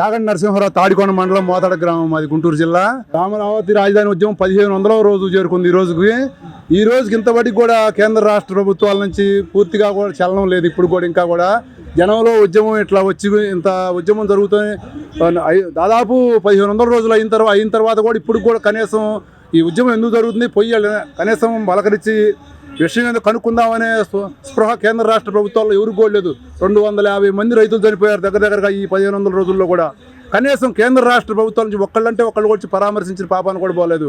చాగంటి నరసింహరావు తాడికొండ మండలం మోతాడ గ్రామం అది గుంటూరు జిల్లా. రామరావతి రాజధాని ఉద్యమం పదిహేను వందల రోజు చేరుకుంది ఈ రోజుకి. ఈ రోజుకి ఇంతవరకు కూడా కేంద్ర రాష్ట్ర ప్రభుత్వాల నుంచి పూర్తిగా కూడా చలనం లేదు ఇప్పుడు కూడా ఇంకా కూడా. జనంలో ఉద్యమం ఇట్లా వచ్చి ఇంత ఉద్యమం జరుగుతుంది దాదాపు పదిహేను వందల రోజులు అయిన తర్వాత అయిన తర్వాత కూడా ఇప్పుడు కూడా కనీసం ఈ ఉద్యమం ఎందుకు జరుగుతుంది? పొయ్యి కనీసం బలకరించి విషయం ఏదో కనుక్కుందామనే స్పృహ కేంద్ర రాష్ట్ర ప్రభుత్వాల్లో ఎవరు కూడా రెండు వందల యాభై మంది రైతులు చనిపోయారు దగ్గర దగ్గరగా ఈ పదిహేను వందల రోజుల్లో కూడా. కనీసం కేంద్ర రాష్ట్ర ప్రభుత్వాల నుంచి ఒక్కళ్ళంటే ఒకళ్ళు వచ్చి పరామర్శించిన పాపాన్ని కూడా పోలేదు.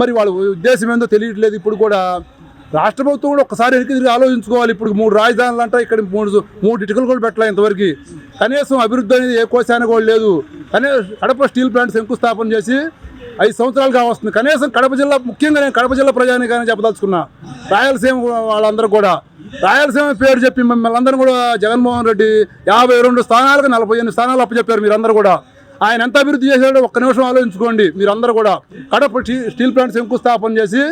మరి వాళ్ళ ఉద్దేశం ఏందో తెలియట్లేదు ఇప్పుడు కూడా. రాష్ట్ర ప్రభుత్వం కూడా ఒకసారి వెనక్కి తిరిగి ఆలోచించుకోవాలి. ఇప్పుడు మూడు రాజధానులు అంటే ఇక్కడ మూడు మూడు ఇటుకలు కూడా పెట్టలే ఇంతవరకు. కనీసం అభివృద్ధి అనేది ఏ కోశాన కూడా లేదు. కనీసం కడప స్టీల్ ప్లాంట్ శంకుస్థాపన చేసి ఐదు సంవత్సరాలుగా వస్తుంది కనీసం కడప జిల్లా ముఖ్యంగా నేను కడప జిల్లా ప్రజానికైనా చెప్పదలుచుకున్నా. రాయలసీమ వాళ్ళందరూ కూడా. రాయలసీమ పేరు చెప్పి మిమ్మల్ని అందరూ కూడా జగన్మోహన్ రెడ్డి యాభై రెండు స్థానాలకు నలభై ఎనిమిది స్థానాలు అప్పచెప్పారు మీరందరూ కూడా. ఆయన ఎంత అభివృద్ధి చేశాడో ఒక్క నిమిషం ఆలోచించుకోండి మీరందరూ కూడా. కడప స్టీ- స్టీల్ ప్లాంట్ శంకుస్థాపన చేసి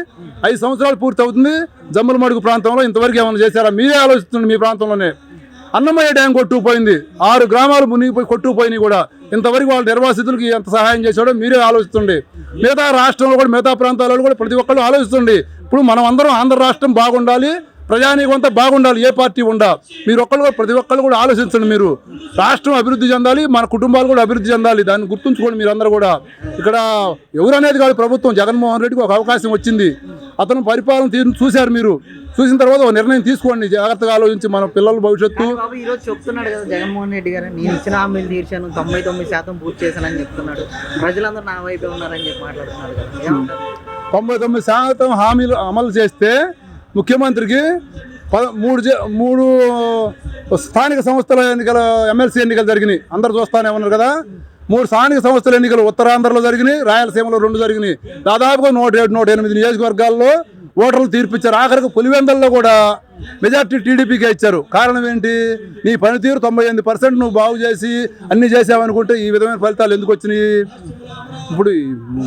ఐదు సంవత్సరాలు పూర్తి అవుతుంది జమ్ముల మడుగు ప్రాంతంలో ఇంతవరకు ఏమైనా చేశారా? మీరే ఆలోచిస్తుంది మీ ప్రాంతంలోనే. అన్నమయ్య డ్యాం కొట్టుకుపోయింది. ఆరు గ్రామాలు మునిగిపోయి కొట్టుకుపోయినాయి కూడా. ఇంతవరకు వాళ్ళ నిర్వాసితులకి ఎంత సహాయం చేశాడో మీరే ఆలోచిస్తుండే. మిగతా రాష్ట్రంలో కూడా మిగతా ప్రాంతాలలో కూడా ప్రతి ఒక్కళ్ళు ఆలోచిస్తుండే. ఇప్పుడు మనం అందరం ఆంధ్ర రాష్ట్రం బాగుండాలి ప్రజానీకం అంతా బాగుండాలి ఏ పార్టీ ఉండా మీరు ఒక్కళ్ళు కూడా ప్రతి ఒక్కళ్ళు కూడా ఆలోచించండి మీరు. రాష్ట్రం అభివృద్ధి చెందాలి మన కుటుంబాలు కూడా అభివృద్ధి చెందాలి. దాన్ని గుర్తుంచుకోండి మీరు అందరూ కూడా. ఇక్కడ ఎవరనేది కాదు ప్రభుత్వం. జగన్మోహన్ రెడ్డికి ఒక అవకాశం వచ్చింది. అతను పరిపాలన తీ చూశారు మీరు. చూసిన తర్వాత ఒక నిర్ణయం తీసుకోండి. జాగ్రత్తగా ఆలోచించి మన పిల్లల భవిష్యత్తు. చెప్తున్నాడు కదా జగన్మోహన్ రెడ్డి గారు నేను ఇచ్చిన హామీలు తీర్చాను తొంభై తొమ్మిది శాతం పూర్తి చేశానని చెప్తున్నాడు. ప్రజలందరూ నా వైపే ఉన్నారని చెప్పి మాట్లాడుతున్నారు కదా. తొంభై తొమ్మిది శాతం హామీలు అమలు చేస్తే ముఖ్యమంత్రికి పద మూడు జ- మూడు స్థానిక సంస్థల ఎన్నికల ఎమ్మెల్సీ ఎన్నికలు జరిగినాయి. అందరు చూస్తానే ఉన్నారు కదా. మూడు స్థానిక సంస్థల ఎన్నికలు ఉత్తరాంధ్రలో జరిగినాయి రాయలసీమలో రెండు జరిగినాయి. దాదాపుగా నూట ఏడు నూట ఎనిమిది నియోజకవర్గాల్లో ఓటర్లు తీర్పిచ్చారు. ఆఖరికి పులివెందల్లో కూడా మెజార్టీ టీడీపీకే ఇచ్చారు. కారణం ఏంటి? నీ పనితీరు తొంభై ఎనిమిది పర్సెంట్ నువ్వు బాగు చేసి అన్ని చేసావనుకుంటే ఈ విధమైన ఫలితాలు ఎందుకు వచ్చినాయి? ఇప్పుడు ఈ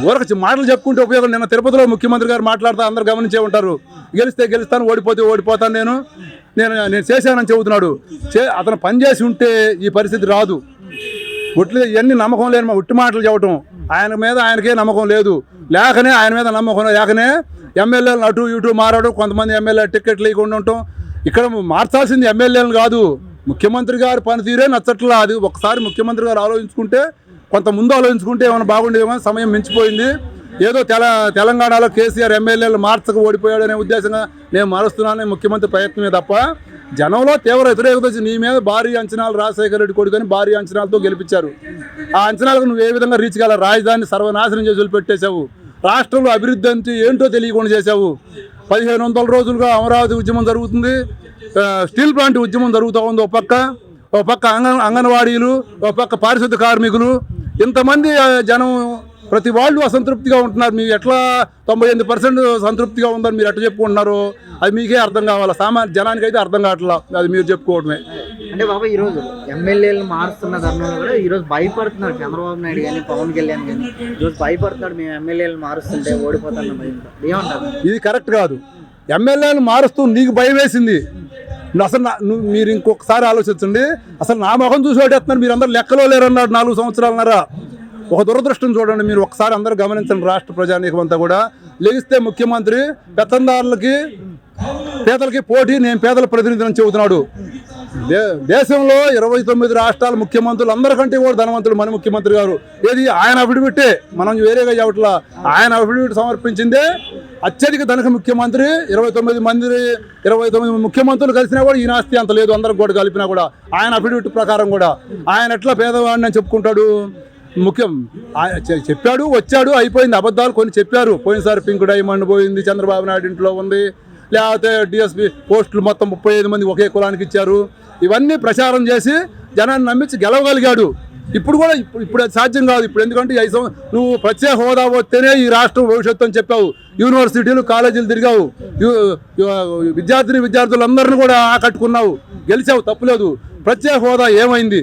ఊరకు మాటలు చెప్పుకుంటే ఉపయోగం నిన్న తిరుపతిలో ముఖ్యమంత్రి గారు మాట్లాడుతూ అందరు గమనించే ఉంటారు. గెలిస్తే గెలుస్తాను ఓడిపోతే ఓడిపోతాను నేను. నేను నేను చేశానని చెబుతున్నాడు. చే అతను పనిచేసి ఉంటే ఈ పరిస్థితి రాదు. ఒట్లు ఇవన్నీ నమ్మకం లేని మా ఉట్టి మాటలు చెప్పటం. ఆయన మీద ఆయనకే నమ్మకం లేదు. లేకనే ఆయన మీద నమ్మకం లేకనే ఎమ్మెల్యేలను అటు ఇటు మారడం కొంతమంది ఎమ్మెల్యే టిక్కెట్లు ఇవ్వకుండా ఉండటం. ఇక్కడ మార్చాల్సింది ఎమ్మెల్యేలను కాదు. ముఖ్యమంత్రి గారు పనితీరే నచ్చట్లా. అది ఒకసారి ముఖ్యమంత్రి గారు ఆలోచించుకుంటే కొంత ముందు ఆలోచించుకుంటే ఏమైనా బాగుండేదేమో సమయం మించిపోయింది. ఏదో తెల తెలంగాణలో కేసీఆర్ ఎమ్మెల్యేలు మార్చక ఓడిపోయాడు అనే ఉద్దేశంగా నేను మారుస్తున్నానని ముఖ్యమంత్రి ప్రయత్నమే తప్ప జనంలో తీవ్ర వ్యతిరేకత వచ్చి నీ మీద భారీ అంచనాలు రాజశేఖర రెడ్డి కొడుకుని భారీ అంచనాలతో గెలిపించారు. ఆ అంచనాలకు నువ్వు ఏ విధంగా రీచ్ కాల రాజధాని సర్వనాశనం చేసి వదిలిపెట్టేశావు? రాష్ట్రంలో అభివృద్ధి అంటే ఏంటో తెలియకుండా చేశావు? పదిహేను వందల రోజులుగా అమరావతి ఉద్యమం జరుగుతుంది. స్టీల్ ప్లాంట్ ఉద్యమం జరుగుతూ ఉంది ఒక పక్క ఒక పక్క అంగన్ అంగన్వాడీలు ఒక పక్క పారిశుద్ధ కార్మికులు ఇంతమంది జనం ప్రతి వాళ్ళు అసంతృప్తిగా ఉంటున్నారు. మీరు ఎట్లా తొంభై ఎనిమిది పర్సెంట్ సంతృప్తిగా ఉందని మీరు ఎట్లా చెప్పుకుంటున్నారు? అది మీకే అర్థం కావాలి? సామాన్య జనానికి అయితే అర్థం కావట్లా? అది మీరు చెప్పుకోవడమే. అంటే బాబా ఈ రోజు ఎమ్మెల్యేలు మారుస్తున్న తరుణంలో కూడా ఈ రోజు భయపడుతున్నాడు చంద్రబాబు నాయుడు కానీ పవన్ కళ్యాణ్ కానీ ఈ రోజు భయపడుతున్నాడు మేము ఎమ్మెల్యేలు మారుస్తుంటే ఓడిపోతాన్న భయంతో. ఏమంటారు? ఇది కరెక్ట్ కాదు. ఎమ్మెల్యేలు మారుస్తూ నీకు భయం వేసింది. అసలు నా- మీరు ఇంకొకసారి ఆలోచించండి. అసలు నా మొహం చూసి ఓటేస్తున్నారు. మీరు అందరు లెక్కలో లేరన్నాడు నాలుగు సంవత్సరాలన్నారా. ఒక దురదృష్టం చూడండి. మీరు ఒకసారి అందరూ గమనించండి రాష్ట్ర ప్రజానీకం అంతా కూడా. లెగిస్తే ముఖ్యమంత్రి పెత్తందారులకి పేదలకి పోటీ నేను పేదల ప్రతినిధిని చెబుతున్నాడు. దేశంలో ఇరవై తొమ్మిది రాష్ట్రాల ముఖ్యమంత్రులు అందరికంటే కూడా ధనవంతుడు మన ముఖ్యమంత్రి గారు. ఏది ఆయన అఫిడవిట్టే మనం వేరేగా చెప్పట్లా ఆయన అఫిడవిట్ సమర్పించిందే అత్యధిక ధనిక ముఖ్యమంత్రి. ఇరవై తొమ్మిది మంది ఇరవై తొమ్మిది ముఖ్యమంత్రులు కలిసినా కూడా ఈ నాస్తి అంత లేదు అందరికి కూడా కలిపినా కూడా. ఆయన అఫిడవిట్ ప్రకారం కూడా. ఆయన ఎట్లా పేదవాడిని అని చెప్పుకుంటాడు? ముఖ్యం ఆయన చెప్పాడు వచ్చాడు అయిపోయింది. అబద్ధాలు కొన్ని చెప్పారు. పోయినసారి పింక్ డైమండ్ పోయింది చంద్రబాబు నాయుడు ఇంట్లో ఉంది. లేకపోతే డిఎస్పి పోస్టులు మొత్తం ముప్పై ఐదు మంది ఒకే కులానికి ఇచ్చారు. ఇవన్నీ ప్రచారం చేసి జనాన్ని నమ్మించి గెలవగలిగాడు. ఇప్పుడు కూడా ఇప్పుడు ఇప్పుడు సాధ్యం కాదు. ఇప్పుడు ఎందుకంటే ఈ ఐదు నువ్వు ప్రత్యేక హోదా వస్తేనే ఈ రాష్ట్రం భవిష్యత్తు అని చెప్పావు. యూనివర్సిటీలు కాలేజీలు తిరిగావు. విద్యార్థిని విద్యార్థులందరినీ కూడా ఆకట్టుకున్నావు. గెలిచావు తప్పులేదు. ప్రత్యేక హోదా ఏమైంది?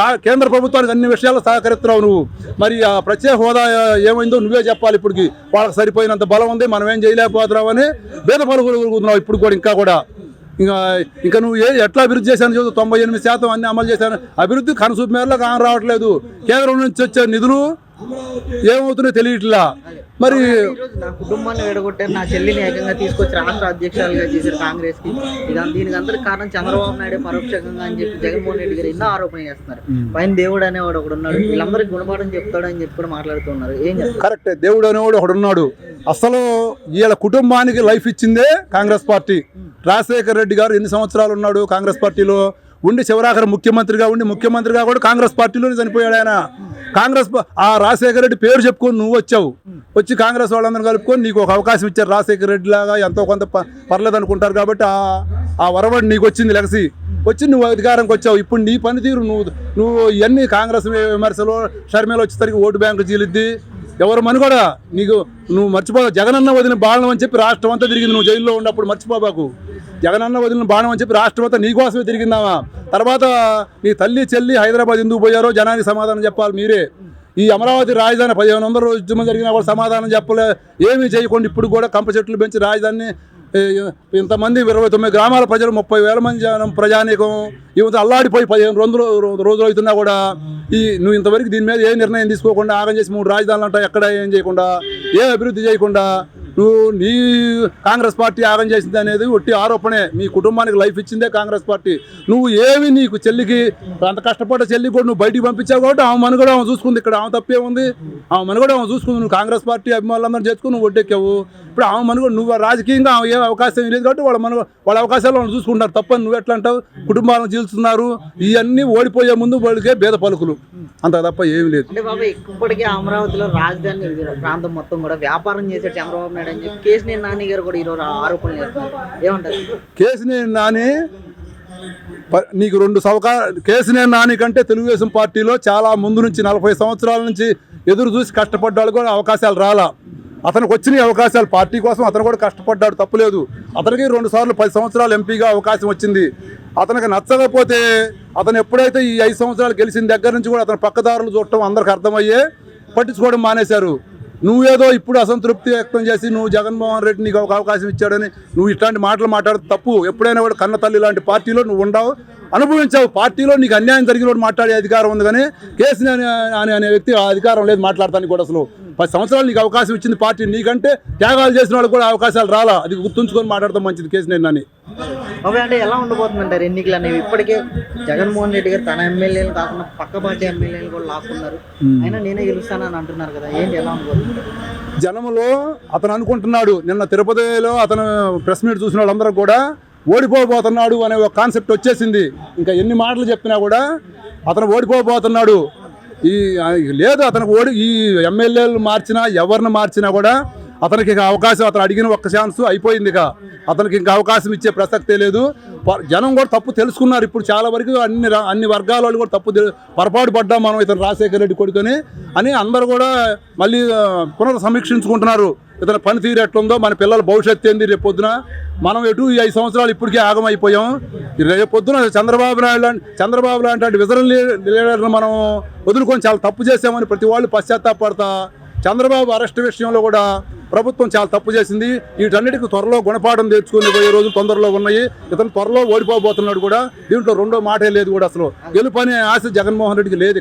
కేంద్ర ప్రభుత్వానికి అన్ని విషయాలు సహకరిస్తున్నావు నువ్వు. మరి ఆ ప్రత్యేక హోదా ఏమైందో నువ్వే చెప్పాలి ఇప్పటికి. వాళ్ళకి సరిపోయినంత బలం ఉంది మనం ఏం అని భేద పలుకుతున్నావు ఇప్పుడు కూడా ఇంకా కూడా. ఇంకా ఇంకా నువ్వు ఏ ఎట్లా అభివృద్ధి చేశాను చూడు తొంభై ఎనిమిది శాతం అన్ని అమలు చేశాను. అభివృద్ధి కనసూపు మేరలో కాని రావట్లేదు. కేంద్రం నుంచి వచ్చే నిధులు ఏమవుతున్నాయో తెలియట్లా. మరి నా కుటుంబాన్ని విడగొట్టారు నా చెల్లిని ఏకంగా తీసుకొచ్చి రాష్ట్ర అధ్యక్షులుగా చేశారు కాంగ్రెస్కి. ఇక దీనికి అందరికి కారణం చంద్రబాబు నాయుడు పరోక్షంగా అని చెప్పి జగన్మోహన్ రెడ్డి గారు ఎన్నో ఆరోపణలు చేస్తున్నారు. పైన దేవుడు అనేవాడు ఒకడు ఉన్నాడు. వీళ్ళందరికీ గుణపాఠం చెప్తాడు అని చెప్పి కూడా మాట్లాడుతున్నారు ఏం కరెక్టే. దేవుడు అనేవాడు ఒకడు ఉన్నాడు. అసలు వీళ్ళ కుటుంబానికి లైఫ్ ఇచ్చిందే కాంగ్రెస్ పార్టీ. రాజశేఖర రెడ్డి గారు ఎన్ని సంవత్సరాలు ఉన్నాడు కాంగ్రెస్ పార్టీలో? ఉండి చివరాఖరి ముఖ్యమంత్రిగా ఉండి ముఖ్యమంత్రిగా కూడా కాంగ్రెస్ పార్టీలోనే చనిపోయాడు ఆయన. కాంగ్రెస్ ఆ రాజశేఖర రెడ్డి పేరు చెప్పుకొని నువ్వు వచ్చావు. వచ్చి కాంగ్రెస్ వాళ్ళందరూ కలుపుకొని నీకు ఒక అవకాశం ఇచ్చారు. రాజశేఖర రెడ్డి లాగా ఎంతో కొంత ప- పర్లేదు అనుకుంటారు కాబట్టి ఆ ఆ వరవడి నీకు వచ్చింది లెగసి. వచ్చి నువ్వు అధికారంకి వచ్చావు. ఇప్పుడు నీ పనితీరు నువ్వు నువ్వు ఇవన్నీ కాంగ్రెస్ విమర్శలు షర్మిల వచ్చేసరికి ఓటు బ్యాంకు చీలిద్ది. ఎవరు మనుగడ? నీకు నువ్వు మర్చిపో జగనన్న వదిన బాణం అని చెప్పి రాష్ట్రం అంతా తిరిగింది. నువ్వు జైల్లో ఉన్నప్పుడు మర్చిపోబాకు జగనన్న వదిలిన బాణం అని చెప్పి రాష్ట్రం అంతా నీకోసమే తిరిగిందామా? తర్వాత నీ తల్లి చెల్లి హైదరాబాద్ ఎందుకు పోయారో జనానికి సమాధానం చెప్పాలి మీరే. ఈ అమరావతి రాజధాని పదిహేను వందల రోజు ఉద్యమం జరిగినా కూడా సమాధానం చెప్పలే ఏమీ చేయకుండా ఇప్పుడు కూడా కంప చెట్లు పెంచి రాజధానిని ఇంతమంది ఇరవై తొమ్మిది గ్రామాల ప్రజలు ముప్పై వేల మంది జనం ప్రజానీకం ఇవంతా అల్లాడిపోయి పదిహేను రోజులు రోజులు అవుతున్నా కూడా ఈ నువ్వు ఇంతవరకు దీని మీద ఏ నిర్ణయం తీసుకోకుండా ఆగం చేసి మూడు రాజధానులు అంటా ఎక్కడ ఏం చేయకుండా? ఏ అభివృద్ధి చేయకుండా? నువ్వు నీ కాంగ్రెస్ పార్టీ ఆగం చేసింది అనేది ఒట్టి ఆరోపణే. మీ కుటుంబానికి లైఫ్ ఇచ్చిందే కాంగ్రెస్ పార్టీ. నువ్వు ఏమి నీకు చెల్లికి అంత కష్టపడ్డ చెల్లి కూడా నువ్వు బయటికి పంపించావు కాబట్టి ఆమె మనుగడ ఆమె చూసుకుంది. ఇక్కడ ఆమె తప్పే ఉంది. ఆమె మనుగడ ఆమె చూసుకుంది. నువ్వు కాంగ్రెస్ పార్టీ అభిమానులందరూ చేసుకుని నువ్వు ఒడ్డెక్కావు. ఇప్పుడు ఆమె మనుగడ నువ్వు రాజకీయంగా ఆమె ఏ అవకాశం లేదు కాబట్టి వాళ్ళ మన వాళ్ళ అవకాశాలు వాళ్ళు చూసుకుంటారు. తప్పని నువ్వు ఎట్లా అంటావు? కుటుంబాలను చీల్చుతున్నారు. ఇవన్నీ ఓడిపోయే ముందు వాళ్ళకే భేద పలుకులు. అంత తప్ప ఏమీ లేదు. అంటే ఇప్పటికే అమరావతిలో రాజధాని ప్రాంతం మొత్తం కూడా వ్యాపారం చేసే చంద్రబాబు అని చెప్పి. కేసినేని నాని గారు కూడా ఈరోజు ఆరోపణలు చేస్తున్నారు. ఏమంటారు? కేసినేని నాని ప- నీకు రెండు సవకా కేసినేని నాని కంటే తెలుగుదేశం పార్టీలో చాలా ముందు నుంచి నలభై సంవత్సరాల నుంచి ఎదురు చూసి కష్టపడ్డాడు కూడా అవకాశాలు రాలా. అతనికి వచ్చిన అవకాశాలు పార్టీ కోసం అతను కూడా కష్టపడ్డాడు తప్పులేదు. అతనికి రెండు సార్లు పది సంవత్సరాలు ఎంపీగా అవకాశం వచ్చింది. అతనికి నచ్చకపోతే అతను ఎప్పుడైతే ఈ ఐదు సంవత్సరాలు గెలిచిన దగ్గర నుంచి కూడా అతను పక్కదారులు చూడటం అందరికి అర్థమయ్యే పట్టించుకోవడం మానేశారు. నువ్వేదో ఇప్పుడు అసంతృప్తి వ్యక్తం చేసి నువ్వు జగన్మోహన్ రెడ్డి నీకు ఒక అవకాశం ఇచ్చాడని నువ్వు ఇట్లాంటి మాటలు మాట్లాడితే తప్పు. ఎప్పుడైనా కూడా కన్న తల్లి లాంటి పార్టీలో నువ్వు ఉండవు. అనుభవించావు. పార్టీలో నీకు అన్యాయం జరిగిన వాడు మాట్లాడే అధికారం ఉంది కానీ కేసీని అనే అనే వ్యక్తి ఆ అధికారం లేదు మాట్లాడటానికి కూడా అసలు. పది సంవత్సరాలు నీకు అవకాశం ఇచ్చింది పార్టీ నీకంటే త్యాగాలు చేసిన వాళ్ళకి కూడా అవకాశాలు రాలా. అది గుర్తుంచుకొని మాట్లాడతాం మంచిది కేసీని అని బాబా అంటే ఎలా ఉండబోతుందంటారు ఎన్నికలు అనేవి? ఇప్పటికే జగన్మోహన్ రెడ్డి గారు తన ఎమ్మెల్యేలు కాకుండా పక్క పార్టీ ఎమ్మెల్యేలు కూడా లాక్కున్నారు. అయినా నేనే గెలుస్తానని అంటున్నారు కదా ఏంటి ఎలా ఉండబోతుంది? జనములో అతను అనుకుంటున్నాడు నిన్న తిరుపతిలో అతను ప్రెస్ మీట్ చూసిన వాళ్ళందరూ కూడా ఓడిపోబోతున్నాడు అనే ఒక కాన్సెప్ట్ వచ్చేసింది. ఇంకా ఎన్ని మాటలు చెప్పినా కూడా అతను ఓడిపోబోతున్నాడు. ఈ లేదు అతనికి ఓడి ఈ ఎమ్మెల్యేలు మార్చినా ఎవరిని మార్చినా కూడా అతనికి ఇక అవకాశం అతను అడిగిన ఒక్క ఛాన్స్ అయిపోయింది ఇక. అతనికి ఇంకా అవకాశం ఇచ్చే ప్రసక్తే లేదు. ప- జనం కూడా తప్పు తెలుసుకున్నారు. ఇప్పుడు చాలా వరకు అన్ని అన్ని వర్గాల వాళ్ళు కూడా తప్పు పొరపాటు పడ్డాం మనం ఇతను రాజశేఖర రెడ్డి కొడుకొని అని అందరు కూడా మళ్ళీ ఆ, పునర్ సమీక్షించుకుంటున్నారు ఇతని పనితీరు ఎట్లుందో మన పిల్లల భవిష్యత్తు ఏంది రేపు పొద్దున? మనం ఎటు ఈ ఐదు సంవత్సరాలు ఇప్పటికే ఆగమైపోయాం. రేపు పొద్దున చంద్రబాబు నాయుడు లాంటి చంద్రబాబు లాంటి విజన్ లీడర్ని మనం వదులుకొని చాలా తప్పు చేసామని ప్రతి వాళ్ళు పశ్చాత్తాపడతా చంద్రబాబు అరెస్ట్ విషయంలో కూడా ప్రభుత్వం చాలా తప్పు చేసింది. వీటన్నిటికీ త్వరలో గుణపాఠం తెచ్చుకుని పోయే రోజులు తొందరలో ఉన్నాయి. ఇతను త్వరలో ఓడిపోబోతున్నాడు కూడా. దీంట్లో రెండో మాటే లేదు కూడా అసలు. గెలుపు అనే ఆశ జగన్మోహన్ రెడ్డికి లేదు.